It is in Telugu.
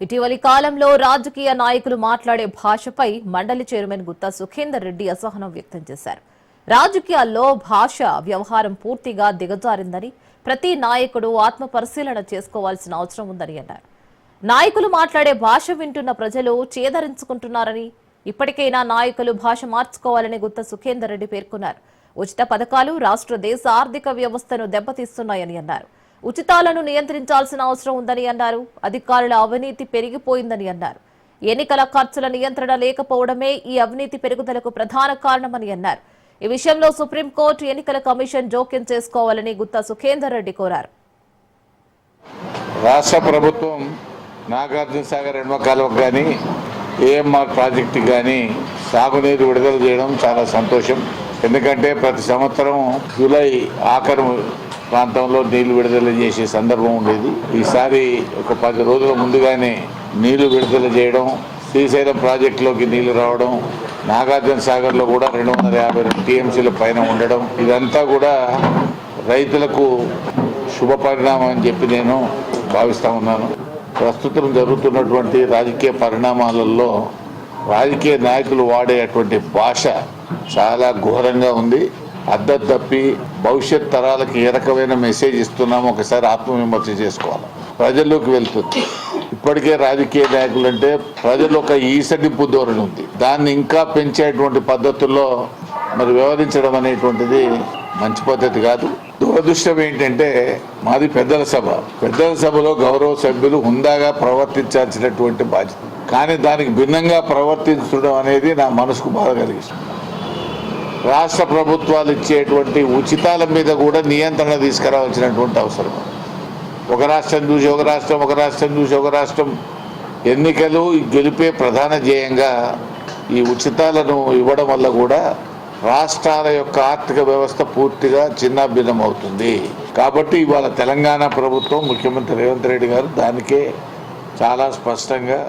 ఇటీవలి కాలంలో రాజకీయ నాయకులు మాట్లాడే భాషపై మండలి చైర్మన్ గుత్తా సుఖేందర్ రెడ్డి అసహనం వ్యక్తం చేశారు. రాజకీయాల్లో భాష వ్యవహారం పూర్తిగా దిగజారిందని ప్రతి నాయకుడు ఆత్మ పరిశీలన చేసుకోవాల్సిన అవసరం ఉందని అన్నారు. నాయకులు మాట్లాడే భాష వింటున్న ప్రజలు చేదరించుకుంటున్నారని ఇప్పటికైనా నాయకులు భాష మార్చుకోవాలని గుత్త సుఖేందర్ రెడ్డి పేర్కొన్నారు. ఉచిత పథకాలు రాష్ట్ర దేశ ఆర్థిక వ్యవస్థను దెబ్బతీస్తున్నాయని అన్నారు. ఉచితాలను నియంత్రించాల్సిన అవసరం ఉందని అన్నారు. అధికారుల అవినీతి పెరిగిపోయిందని అన్నారు. ఎన్నికల ఖర్చుల నియంత్రణ లేకపోవడమే ఈ అవినీతి పెరుగుదలకు ప్రధాన కారణమని అన్నారు. ఈ విషయంలో సుప్రీంకోర్టు ఎన్నికల కమిషన్ జోక్యం చేసుకోవాలని గుత్తా సుఖేందర్ రెడ్డి కోరారు. రాష్ట్ర ప్రభుత్వం నాగార్జున సాగర్ ఎడమ కానీ ఏఎంఆర్ ప్రాజెక్టు కానీ సాగునీరు విడుదల చేయడం చాలా సంతోషం. ఎందుకంటే ప్రతి సంవత్సరం జూలై ఆఖరు ప్రాంతంలో నీళ్ళు విడుదల చేసే సందర్భం ఉండేది. ఈసారి ఒక పది రోజుల ముందుగానే నీళ్ళు విడుదల చేయడం శ్రీశైలం ప్రాజెక్టులోకి నీళ్ళు రావడం నాగార్జున సాగర్లో కూడా రెండు వందల యాభై రెండు టీఎంసీల పైన ఉండడం ఇదంతా కూడా రైతులకు శుభ పరిణామం అని చెప్పి నేను భావిస్తూ ఉన్నాను. ప్రస్తుతం జరుగుతున్నటువంటి రాజకీయ పరిణామాలలో రాజకీయ నాయకులు వాడేటువంటి భాష చాలా ఘోరంగా ఉంది. అద్దం తప్పి భవిష్యత్ తరాలకు ఏ రకమైన మెసేజ్ ఇస్తున్నామో ఒకసారి ఆత్మవిమర్శ చేసుకోవాలి. ప్రజల్లోకి వెళ్తుంది. ఇప్పటికే రాజకీయ నాయకులు అంటే ప్రజలు ఒక ఈసడింపు ధోరణి ఉంది. దాన్ని ఇంకా పెంచేటువంటి పద్ధతుల్లో మరి వ్యవహరించడం అనేటువంటిది మంచి పద్ధతి కాదు. దురదృష్టం ఏంటంటే మాది పెద్దల సభ. పెద్దల సభలో గౌరవ సభ్యులు హుందాగా ప్రవర్తించాల్సినటువంటి బాధ్యత. కానీ దానికి భిన్నంగా ప్రవర్తించడం అనేది నా మనసుకు బాధ కలిగిస్తుంది. రాష్ట్ర ప్రభుత్వాలు ఇచ్చేటువంటి ఉచితాల మీద కూడా నియంత్రణ తీసుకురావాల్సినటువంటి అవసరం. ఒక రాష్ట్రం చూసి ఒక రాష్ట్రం ఒక రాష్ట్రం చూసి ఒక రాష్ట్రం. ఎన్నికలు గెలిపే ప్రధాన ధ్యేయంగా ఈ ఉచితాలను ఇవ్వడం వల్ల కూడా రాష్ట్రాల యొక్క ఆర్థిక వ్యవస్థ పూర్తిగా చిన్నాభిన్నం అవుతుంది కాబట్టి ఇవాళ తెలంగాణ ప్రభుత్వం ముఖ్యమంత్రి రేవంత్ రెడ్డి గారు దానికే చాలా స్పష్టంగా